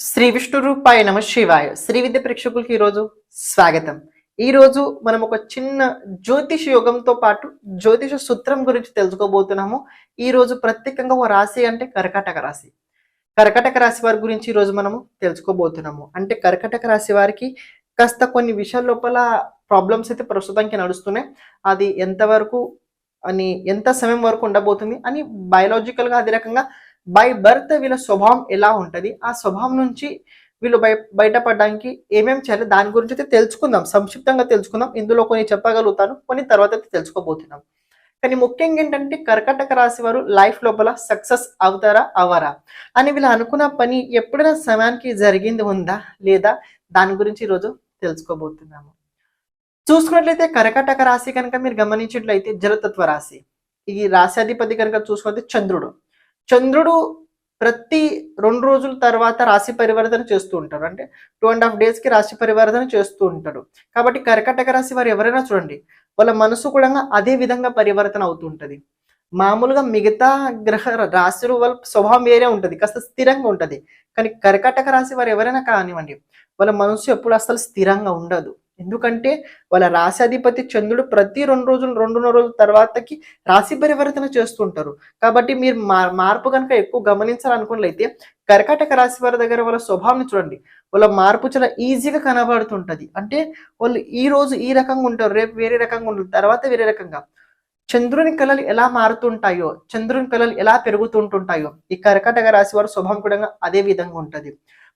శ్రీ విష్ణు రూపాయ నమ శివాయ. శ్రీ విద్య ప్రేక్షకులకి ఈరోజు స్వాగతం. ఈ రోజు మనం ఒక చిన్న జ్యోతిష యోగంతో పాటు జ్యోతిష సూత్రం గురించి తెలుసుకోబోతున్నాము. ఈ రోజు ప్రత్యేకంగా ఒక రాశి అంటే కర్కాటక రాశి. కర్కటక రాశి వారి గురించి ఈరోజు రోజు మనము తెలుసుకోబోతున్నాము. అంటే కర్కటక రాశి వారికి కాస్త కొన్ని విషయాల లోపల ప్రాబ్లమ్స్ అయితే ప్రస్తుతానికి నడుస్తున్నాయి. అది ఎంతవరకు అని ఎంత సమయం వరకు ఉండబోతుంది అని బయలాజికల్గా అదే రకంగా బై బర్త్ వీళ్ళ స్వభావం ఎలా ఉంటుంది? ఆ స్వభావం నుంచి వీళ్ళు బయ బయటపడడానికి ఏమేమి చేయాలి? దాని గురించి అయితే తెలుసుకుందాం. సంక్షిప్తంగా తెలుసుకుందాం. ఇందులో కొన్ని చెప్పగలుగుతాను. కొన్ని తర్వాత అయితే తెలుసుకోబోతున్నాం. కానీ ముఖ్యంగా ఏంటంటే కర్కటక రాశి వారు లైఫ్ లోపల సక్సెస్ అవుతారా? అవరా అని వీళ్ళు అనుకున్న పని ఎప్పుడైనా సమయానికి జరిగింది ఉందా? లేదా? దాని గురించి ఈరోజు తెలుసుకోబోతున్నాము. చూసుకున్నట్లయితే కర్కటక రాశి కనుక మీరు గమనించినట్లయితే జలతత్వ రాశి. ఈ రాశాధిపతి కనుక చూసుకుంటే చంద్రుడు. చంద్రుడు ప్రతి రెండు రోజుల తర్వాత రాశి పరివర్తన చేస్తూ ఉంటారు అంటే టూ అండ్ హాఫ్ డేస్కి రాశి పరివర్తన చేస్తూ ఉంటాడు. కాబట్టి కర్కటక రాశి వారు ఎవరైనా చూడండి వాళ్ళ మనసు కూడా అదే విధంగా పరివర్తన అవుతుంటది మామూలుగా మిగతా గ్రహ రాశులు వాళ్ళ స్వభావం వేరే ఉంటుంది కాస్త స్థిరంగా ఉంటుంది. కానీ కర్కటక రాశి వారు ఎవరైనా కానివ్వండి వాళ్ళ మనసు ఎప్పుడు అసలు స్థిరంగా ఉండదు. ఎందుకంటే వాళ్ళ రాశాధిపతి చంద్రుడు ప్రతి రెండు రోజులు రెండున్నర రోజుల తర్వాతకి రాశి పరివర్తన చేస్తుంటారు. కాబట్టి మీరు మార్పు కనుక ఎక్కువ గమనించాలనుకున్నట్లయితే కర్కాటక రాశి వారి దగ్గర వాళ్ళ స్వభావం చూడండి. వాళ్ళ మార్పు చాలా ఈజీగా కనబడుతుంటది. అంటే వాళ్ళు ఈ రోజు ఈ రకంగా ఉంటారు రేపు వేరే రకంగా ఉంటారు తర్వాత వేరే రకంగా. చంద్రుని కళలు ఎలా మారుతుంటాయో చంద్రుని కళలు ఎలా పెరుగుతుంటుంటాయో ఈ కర్కాటక రాశి వారి స్వభావం కూడా అదే విధంగా ఉంటది.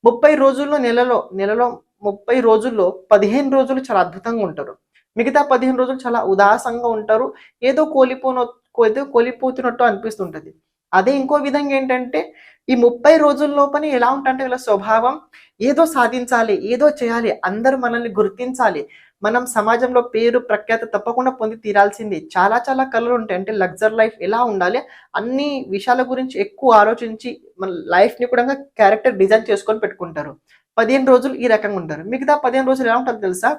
ముప్పై రోజుల్లో నెలలో నెలలో ముప్పై రోజుల్లో పదిహేను రోజులు చాలా అద్భుతంగా ఉంటారు. మిగతా పదిహేను రోజులు చాలా ఉదాసంగా ఉంటారు. ఏదో కోలిపోనో ఏదో కోలిపోతున్నట్టు అనిపిస్తుంటుంది. అదే ఇంకో విధంగా ఏంటంటే ఈ ముప్పై రోజుల్లోపని ఎలా ఉంటుంటే వీళ్ళ స్వభావం ఏదో సాధించాలి ఏదో చేయాలి అందరూ మనల్ని గుర్తించాలి. మనం సమాజంలో పేరు ప్రఖ్యాత తప్పకుండా పొంది తీరాల్సింది. చాలా చాలా కలర్ ఉంటాయి. అంటే లగ్జర్ లైఫ్ ఎలా ఉండాలి అన్ని విషయాల గురించి ఎక్కువ ఆలోచించి మన లైఫ్ని కూడా క్యారెక్టర్ డిజైన్ చేసుకొని పెట్టుకుంటారు. పదిహేను రోజులు ఈ రకంగా ఉంటారు. మిగతా పదిహేను రోజులు ఎలా ఉంటుంది తెలుసా?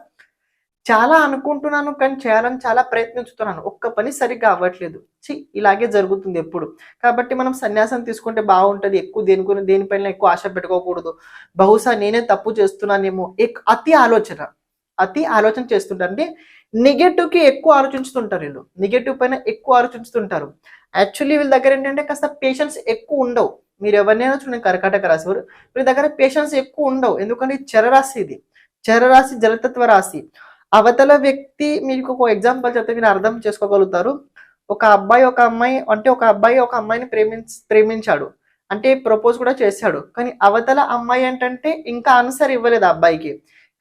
చాలా అనుకుంటున్నాను కానీ చేయాలని చాలా ప్రయత్నించుతున్నాను. ఒక్క పని సరిగ్గా అవ్వట్లేదు. చి ఇలాగే జరుగుతుంది ఎప్పుడు. కాబట్టి మనం సన్యాసం తీసుకుంటే బాగుంటుంది. ఎక్కువ దేని దేనిపైన ఎక్కువ ఆశ పెట్టుకోకూడదు. బహుశా నేనే తప్పు చేస్తున్నానేమో. అతి ఆలోచన. అతి ఆలోచన చేస్తుంటారు. అంటే నెగటివ్కి ఎక్కువ ఆలోచిస్తుంటారు వీళ్ళు. నెగటివ్ పైన ఎక్కువ ఆలోచిస్తుంటారు యాక్చువల్లీ వీళ్ళ దగ్గర ఏంటంటే కాస్త పేషెన్స్ ఎక్కువ ఉండవు. మీరు ఎవరినైనా చూడండి కర్కాటక రాశి వారు. దగ్గర పేషెన్స్ ఎక్కువ ఉండవు. ఎందుకంటే చరరాశి ఇది. చరరాశి జలతత్వ రాశి. అవతల వ్యక్తి మీకు ఒక ఎగ్జాంపుల్ చెప్తే మీరు అర్థం చేసుకోగలుగుతారు. ఒక అబ్బాయి ఒక అమ్మాయి అంటే ఒక అబ్బాయి ఒక అమ్మాయిని ప్రేమించ ప్రేమించాడు. అంటే ప్రపోజ్ కూడా చేశాడు. కానీ అవతల అమ్మాయి ఏంటంటే ఇంకా ఆన్సర్ ఇవ్వలేదు అబ్బాయికి.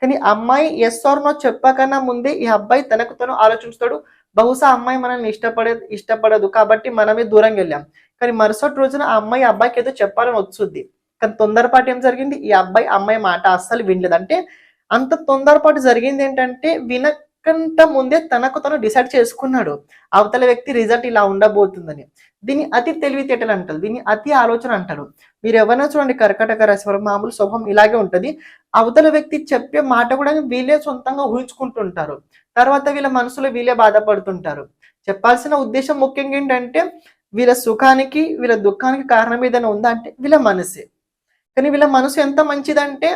కానీ అమ్మాయి ఎస్ ఆర్ నో చెప్పకన్నా ముందే ఈ అబ్బాయి తనకు తను ఆలోచిస్తాడు. బహుశా అమ్మాయి మనల్ని ఇష్టపడే ఇష్టపడదు. కాబట్టి మనమే దూరంగా వెళ్ళాం. కానీ మరుసటి రోజున ఆ అమ్మాయి అబ్బాయికి ఏదో చెప్పాలని వచ్చుద్ది. కానీ తొందరపాటు ఏం జరిగింది? ఈ అబ్బాయి అమ్మాయి మాట అస్సలు వినలేదు. అంటే అంత తొందరపాటు జరిగింది ఏంటంటే వినకంట ముందే తనకు తను డిసైడ్ చేసుకున్నాడు. అవతల వ్యక్తి రిజల్ట్ ఇలా ఉండబోతుందని. దీన్ని అతి తెలివితేటలు అంటారు. దీన్ని అతి ఆలోచన అంటారు. మీరు ఎవరైనా చూడండి కర్కటక రాశి వారు మామూలు స్వభావం ఇలాగే ఉంటుంది. అవతల వ్యక్తి చెప్పే మాట కూడా వీళ్ళే సొంతంగా ఊహించుకుంటుంటారు. తర్వాత వీళ్ళ మనసులో వీళ్ళే బాధపడుతుంటారు. చెప్పాల్సిన ఉద్దేశం ముఖ్యంగా ఏంటంటే వీళ్ళ సుఖానికి వీళ్ళ దుఃఖానికి కారణం ఏదైనా ఉందా అంటే వీళ్ళ మనసే. కానీ వీళ్ళ మనసు ఎంత మంచిదంటే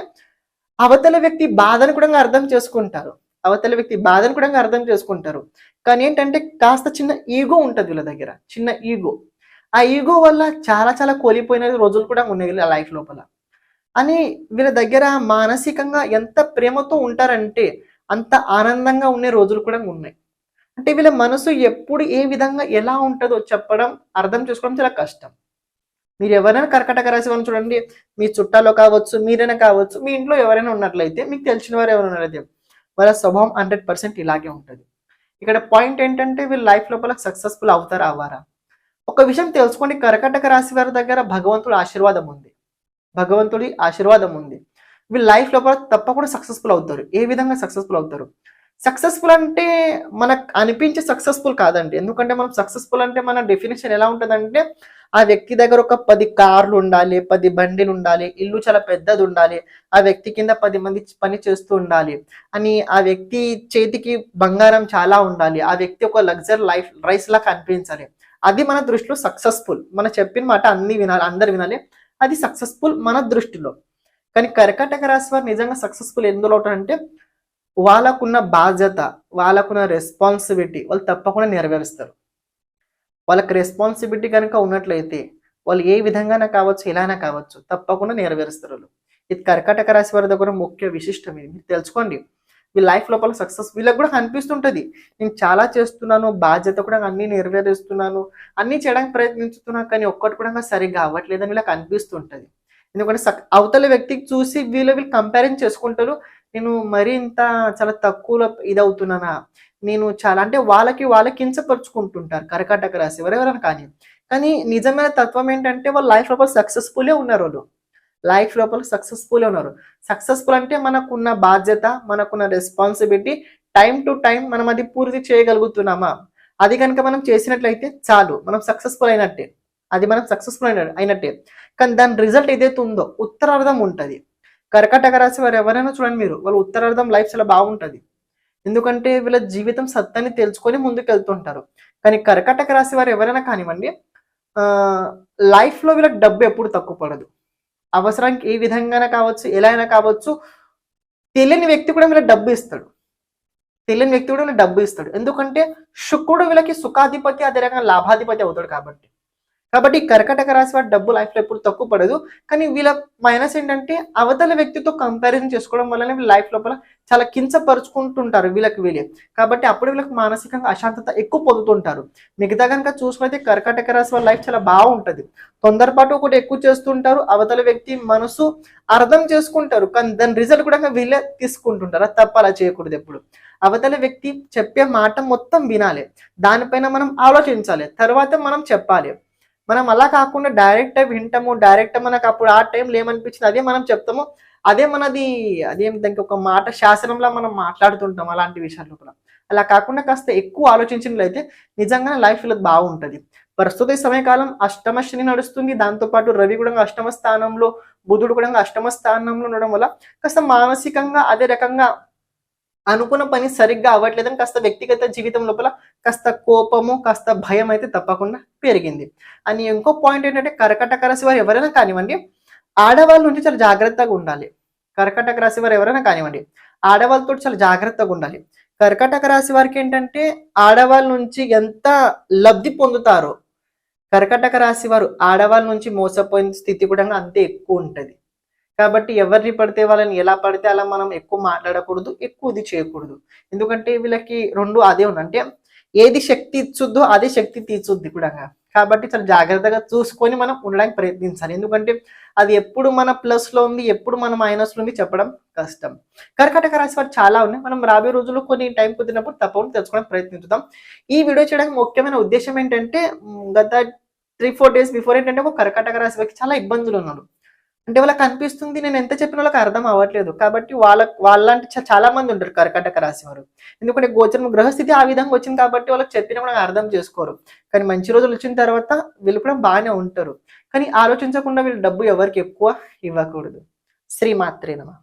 అవతల వ్యక్తి బాధను కూడా అర్థం చేసుకుంటారు. అవతల వ్యక్తి బాధను కూడా అర్థం చేసుకుంటారు. కానీ ఏంటంటే కాస్త చిన్న ఈగో ఉంటుంది వీళ్ళ దగ్గర. చిన్న ఈగో. ఆ ఈగో వల్ల చాలా చాలా కోల్పోయిన రోజులు కూడా ఉన్నాయి వీళ్ళ లైఫ్ లోపల. అని వీళ్ళ దగ్గర మానసికంగా ఎంత ప్రేమతో ఉంటారంటే అంత ఆనందంగా ఉండే రోజులు కూడా ఉన్నాయి. అంటే వీళ్ళ మనసు ఎప్పుడు ఏ విధంగా ఎలా ఉంటుందో చెప్పడం అర్థం చేసుకోవడం చాలా కష్టం. మీరు ఎవరైనా కర్కటక రాశి వాళ్ళని చూడండి మీ చుట్టాలో కావచ్చు మీరైనా కావచ్చు మీ ఇంట్లో ఎవరైనా ఉన్నట్లయితే మీకు తెలిసిన వారు ఎవరైనా ఉన్నట్లయితే వాళ్ళ స్వభావం హండ్రెడ్ పర్సెంట్ ఇలాగే ఉంటుంది. ఇక్కడ పాయింట్ ఏంటంటే వీళ్ళు లైఫ్ లోపల సక్సెస్ఫుల్ అవుతారా అవ్వారా? ఒక విషయం తెలుసుకోండి కర్కటక రాశి వారి దగ్గర భగవంతుడి ఆశీర్వాదం ఉంది. భగవంతుడి ఆశీర్వాదం ఉంది. వీళ్ళు లైఫ్ లోపల తప్పకుండా సక్సెస్ఫుల్ అవుతారు. ఏ విధంగా సక్సెస్ఫుల్ అవుతారు? సక్సెస్ఫుల్ అంటే మనకు అనిపించే సక్సెస్ఫుల్ కాదండి. ఎందుకంటే మనం సక్సెస్ఫుల్ అంటే మన డెఫినేషన్ ఎలా ఉంటుందంటే ఆ వ్యక్తి దగ్గర ఒక పది కార్లు ఉండాలి పది బండిలు ఉండాలి ఇల్లు చాలా పెద్దది ఉండాలి ఆ వ్యక్తి కింద పది మంది పని చేస్తూ ఉండాలి అని ఆ వ్యక్తి చేతికి బంగారం చాలా ఉండాలి ఆ వ్యక్తి ఒక లగ్జరీ లైఫ్ రైస్ లా కనిపించాలి అది మన దృష్టిలో సక్సెస్ఫుల్. మన చెప్పిన మాట అన్ని వినాలి అందరు వినాలి. అది సక్సెస్ఫుల్ మన దృష్టిలో. కానీ కర్కాటక రాశి వారు నిజంగా సక్సెస్ఫుల్ ఎందులో అంటే వాళ్ళకున్న బాధ్యత వాళ్ళకున్న రెస్పాన్సిబిలిటీ వాళ్ళు తప్పకుండా నెరవేరుస్తారు. వాళ్ళకి రెస్పాన్సిబిలిటీ కనుక ఉన్నట్లయితే వాళ్ళు ఏ విధంగానే కావచ్చు ఎలానే కావచ్చు తప్పకుండా నెరవేరుస్తారు వాళ్ళు. ఇది కర్కాటక రాశి వారి దగ్గర ముఖ్య విశిష్టం ఇది. మీరు తెలుసుకోండి. మీ లైఫ్ లోపల సక్సెస్ వీళ్ళకి కూడా కనిపిస్తుంటది. నేను చాలా చేస్తున్నాను బాధ్యత కూడా అన్ని నెరవేరుస్తున్నాను అన్ని చేయడానికి ప్రయత్నిస్తున్నాను కానీ ఒక్కటి కూడా సరిగ్గా అవ్వట్లేదని వీళ్ళకి అనిపిస్తుంటుంది. ఎందుకంటే సక్- అవతల వ్యక్తికి చూసి వీళ్ళు వీళ్ళు కంపారిజన్ చేసుకుంటారు. నేను మరింత ఇంత చాలా తక్కువలో ఇదవుతున్నానా? నేను చాలా అంటే వాళ్ళకి వాళ్ళకి కించపరుచుకుంటుంటారు కర్కాటక రాశి ఎవరెవరైనా కానీ. కానీ నిజమైన తత్వం ఏంటంటే వాళ్ళు లైఫ్ లోపల సక్సెస్ఫుల్లే ఉన్నారు వాళ్ళు. లైఫ్ లోపల సక్సెస్ఫుల్ ఉన్నారు. సక్సెస్ఫుల్ అంటే మనకున్న బాధ్యత మనకున్న రెస్పాన్సిబిలిటీ టైం టు టైం మనం అది పూర్తి చేయగలుగుతున్నామా? అది కనుక మనం చేసినట్లయితే చాలు. మనం సక్సెస్ఫుల్ అయినట్టే. అది మనం సక్సెస్ఫుల్ అయిన అయినట్టే. కానీ దాని రిజల్ట్ ఏదైతే ఉందో ఉత్తరార్థం ఉంటుంది. కర్కాటక రాశి వారు ఎవరైనా చూడండి మీరు వాళ్ళ ఉత్తరార్థం లైఫ్ చాలా బాగుంటుంది. ఎందుకంటే వీళ్ళ జీవితం సత్తాన్ని తెలుసుకొని ముందుకు వెళ్తుంటారు కానీ కర్కాటక రాశి వారు ఎవరైనా కానివ్వండి ఆ, లో వీళ్ళకి డబ్బు ఎప్పుడు తక్కువ పడదు. అవసరానికి ఏ విధంగానే కావచ్చు ఎలా అయినా కావచ్చు తెలియని వ్యక్తి కూడా వీళ్ళకి డబ్బు ఇస్తాడు. తెలియని వ్యక్తి కూడా వీళ్ళకి డబ్బు ఇస్తాడు. ఎందుకంటే శుక్రుడు వీళ్ళకి సుఖాధిపతి అదే రకంగా లాభాధిపతి అవుతాడు కాబట్టి. కాబట్టి కర్కటక రాశి వారి డబ్బు లైఫ్లో ఎప్పుడు తక్కువ పడదు. కానీ వీళ్ళ మైనస్ ఏంటంటే అవతల వ్యక్తితో కంపారిజన్ చేసుకోవడం వల్లనే వీళ్ళ లైఫ్ లోపల చాలా కించపరుచుకుంటుంటారు వీళ్ళకి వీళ్ళే. కాబట్టి అప్పుడు వీళ్ళకి మానసికంగా అశాంతత ఎక్కువ పొందుతుంటారు. మిగతా కనుక చూసుకుంటే కర్కటక రాశి వాళ్ళ లైఫ్ చాలా బాగుంటుంది. తొందరపాటు ఒకటి ఎక్కువ చేస్తుంటారు. అవతల వ్యక్తి మనసు అర్థం చేసుకుంటారు. కానీ దాని రిజల్ట్ కూడా వీళ్ళే తీసుకుంటుంటారు. అది తప్ప అలా చేయకూడదు ఎప్పుడు. అవతల వ్యక్తి చెప్పే మాట మొత్తం వినాలి. దానిపైన మనం ఆలోచించాలి. తర్వాత మనం చెప్పాలి. మనం అలా కాకుండా డైరెక్ట్ వింటాము డైరెక్ట్ మనకు అప్పుడు ఆ టైంలో ఏమనిపించింది? అదే మనం చెప్తాము అదే మనది అదేం దానికి ఒక మాట శాసనంలో మనం మాట్లాడుతుంటాం అలాంటి విషయాల్లో కూడా. అలా కాకుండా కాస్త ఎక్కువ ఆలోచించినట్లయితే నిజంగానే లైఫ్లో బాగుంటుంది. ప్రస్తుత ఈ సమయకాలం అష్టమ శని నడుస్తుంది. దాంతోపాటు రవి కూడా అష్టమ స్థానంలో బుధుడు కూడా అష్టమ స్థానంలో ఉండడం వల్ల కాస్త మానసికంగా అదే రకంగా అనుకున్న పని సరిగ్గా అవ్వట్లేదని కాస్త వ్యక్తిగత జీవితం లోపల కాస్త కోపము కాస్త భయం అయితే తప్పకుండా పెరిగింది. అని ఇంకో పాయింట్ ఏంటంటే కర్కటక రాశి వారు ఎవరైనా కానివ్వండి ఆడవాళ్ళ నుంచి చాలా జాగ్రత్తగా ఉండాలి. కర్కటక రాశి వారు ఎవరైనా కానివ్వండి ఆడవాళ్ళతో చాలా జాగ్రత్తగా ఉండాలి. కర్కటక రాశి వారికి ఏంటంటే ఆడవాళ్ళ నుంచి ఎంత లబ్ధి పొందుతారో కర్కటక రాశి వారు ఆడవాళ్ళ నుంచి మోసపోయిన స్థితి కూడా అంతే ఎక్కువ ఉంటది. కాబట్టి ఎవరిని పడితే వాళ్ళని ఎలా పడితే అలా మనం ఎక్కువ మాట్లాడకూడదు ఎక్కువ ఇది చేయకూడదు. ఎందుకంటే వీళ్ళకి రెండు అదే ఉందంటే ఏది శక్తి ఇచ్చుద్దో అదే శక్తి తీర్చుద్ది కూడా. కాబట్టి చాలా జాగ్రత్తగా చూసుకొని మనం ఉండడానికి ప్రయత్నించాలి. ఎందుకంటే అది ఎప్పుడు మన ప్లస్లో ఉంది ఎప్పుడు మన మైనస్లో ఉంది చెప్పడం కష్టం. కర్కాటక రాశి వారు చాలా ఉన్నాయి. మనం రాబోయే రోజుల్లో కొన్ని టైం కుదిరినప్పుడు తప్పకుండా తెలుసుకోవడానికి ప్రయత్నించుదాం ఈ వీడియో చేయడానికి ముఖ్యమైన ఉద్దేశం ఏంటంటే గత త్రీ ఫోర్ డేస్ బిఫోర్ ఏంటంటే ఒక కర్కటక రాశి వారికి చాలా ఇబ్బందులు ఉన్నాడు అంటే వాళ్ళకి అనిపిస్తుంది నేను ఎంత చెప్పిన వాళ్ళకి అర్థం అవ్వట్లేదు. కాబట్టి వాళ్ళ వాళ్ళంటే చా- చాలా మంది ఉంటారు కర్కటక రాశి వారు. ఎందుకంటే గోచరం గ్రహస్థితి ఆ విధంగా వచ్చింది కాబట్టి వాళ్ళకి చెప్పిన కూడా అర్థం చేసుకోరు. కానీ మంచి రోజులు వచ్చిన తర్వాత వీళ్ళు కూడా బాగానే ఉంటారు. కానీ ఆలోచించకుండా వీళ్ళు డబ్బు ఎవరికి ఎక్కువ ఇవ్వకూడదు. శ్రీమాత్రేనమా